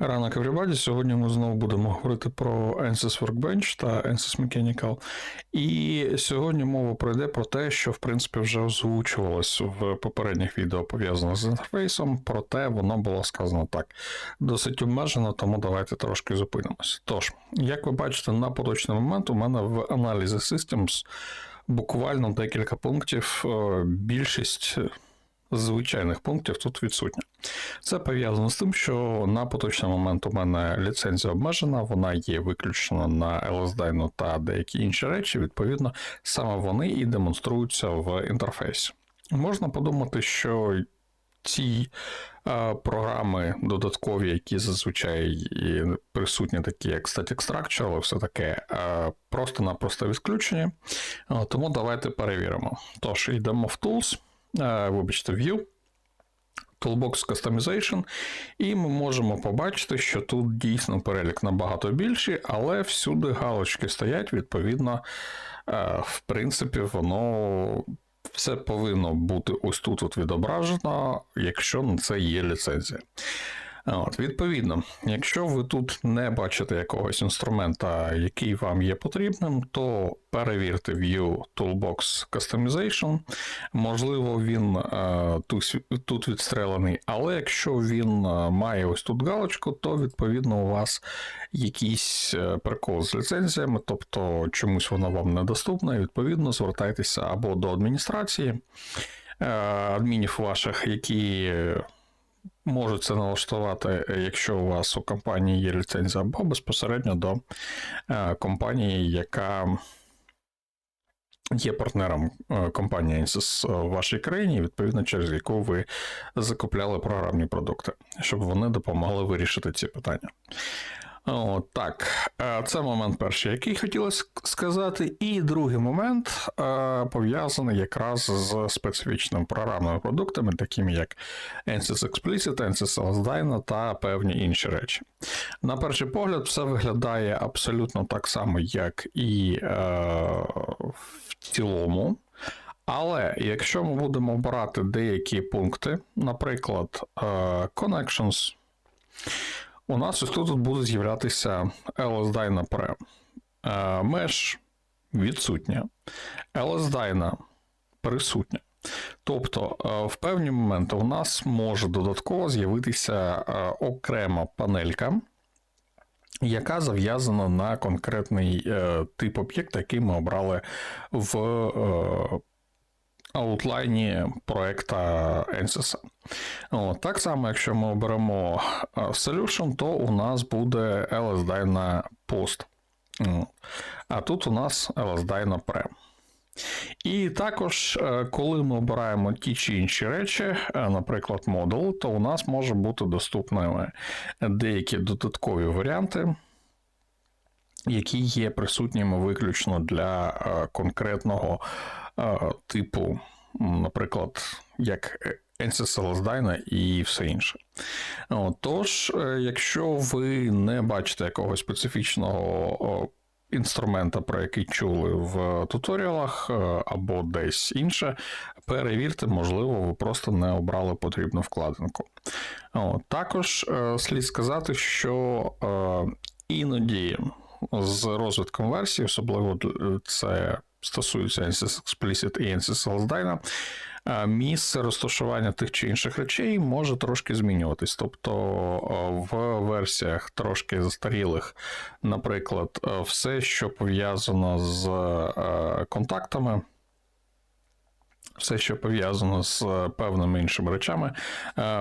Ранок everybody. Сьогодні ми знову будемо говорити про ANSYS Workbench та ANSYS Mechanical. І сьогодні мова пройде про те, що в принципі вже озвучувалось в попередніх відео пов'язаних з інтерфейсом, проте воно було сказано так. Досить обмежено, тому давайте трошки зупинимось. Тож, як ви бачите, на поточний момент у мене в аналізі Systems буквально декілька пунктів, е, більшість звичайних пунктів тут відсутня. Це пов'язано з тим, що на поточний момент у мене ліцензія обмежена, вона є виключена на LSDN та деякі інші речі. Відповідно, саме вони і демонструються в інтерфейсі. Можна подумати, що ці е, програми додаткові, які зазвичай присутні, такі як Static Structure, але все таке е, просто-напросто відключені. Е, тому давайте перевіримо. Тож, йдемо в Tools, вибачте, View. Toolbox Customization, і ми можемо побачити, що тут дійсно перелік набагато більший, але всюди галочки стоять, відповідно, е, в принципі, воно все повинно бути ось тут відображено, якщо на це є ліцензія. От, Відповідно, якщо ви тут не бачите якогось інструмента, який вам є потрібним, то перевірте View Toolbox Customization. Можливо, він е, тут, відстрелений, але якщо він е, має ось тут галочку, то відповідно у вас якийсь е, прикол з ліцензіями, тобто чомусь вона вам недоступна, і відповідно звертайтеся або до адміністрації е, адмінів ваших, які можуть це налаштувати, якщо у вас у компанії є ліцензія, або безпосередньо до е, компанії, яка є партнером е, компанії Ansys в вашій країні, відповідно, через яку ви закупляли програмні продукти, щоб вони допомогли вирішити ці питання. Так, е, це момент перший, який хотілося сказати. І другий момент е, пов'язаний якраз з специфічними програмними продуктами, такими як ANSYS Explicit, ANSYS LSDyna та певні інші речі. На перший погляд, все виглядає абсолютно так само, як і е, в цілому. Але якщо ми будемо обирати деякі пункти, наприклад, е, Connections. У нас ось тут буде з'являтися LSDyna Pre. Mesh відсутня. LSDyna присутня. Тобто, е, в певні моменти у нас може додатково з'явитися е, окрема панелька, яка зав'язана на конкретний е, тип об'єкта, який ми обрали в аутлайні проекта ANSYS. Так само, якщо ми оберемо Solution, то у нас буде LSD на Post. А тут у нас LSD на Pre. І також, е, коли ми обираємо ті чи інші речі, е, наприклад, модул, то у нас може бути доступними деякі додаткові варіанти, які є присутніми виключно для е, конкретного типу, наприклад, як NCS LSDyna і все інше. Тож, е, якщо ви не бачите якогось специфічного інструмента, про який чули в туторіалах е, або десь інше, перевірте, можливо, ви просто не обрали потрібну вкладинку. Також е, слід сказати, що іноді з розвитком версії, особливо це стосується ANSYS Explicit і ANSYS LSDyna, місце розташування тих чи інших речей може трошки змінюватись. Тобто в версіях трошки застарілих, наприклад, все, що пов'язано з контактами. Все, що пов'язано з певними іншими речами,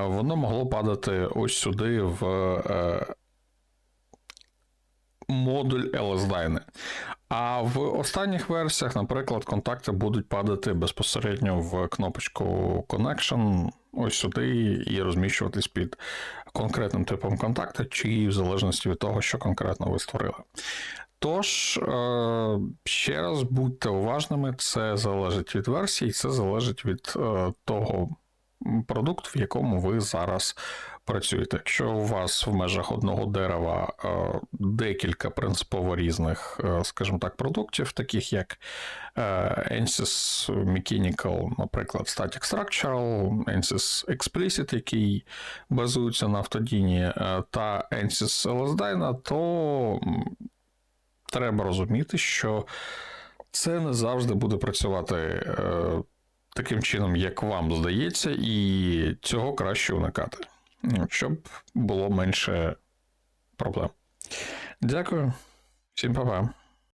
воно могло падати ось сюди в модуль LSDyne. А в останніх версіях, наприклад, контакти будуть падати безпосередньо в кнопочку Connection, ось сюди, і розміщуватись під конкретним типом контакта, чи в залежності від того, що конкретно ви створили. Тож, е, ще раз будьте уважними, це залежить від версії, це залежить від е, того продукту, в якому ви зараз працюєте. Якщо у вас в межах одного дерева е, декілька принципово різних, е, скажімо так, продуктів, таких як е, ANSYS Mechanical, наприклад, Static Structural, ANSYS Explicit, який базується на автодіні, е, та ANSYS LSDynA, то треба розуміти, що це не завжди буде працювати е, таким чином, як вам здається, і цього краще уникати, щоб було менше проблем. Дякую, всім па-па.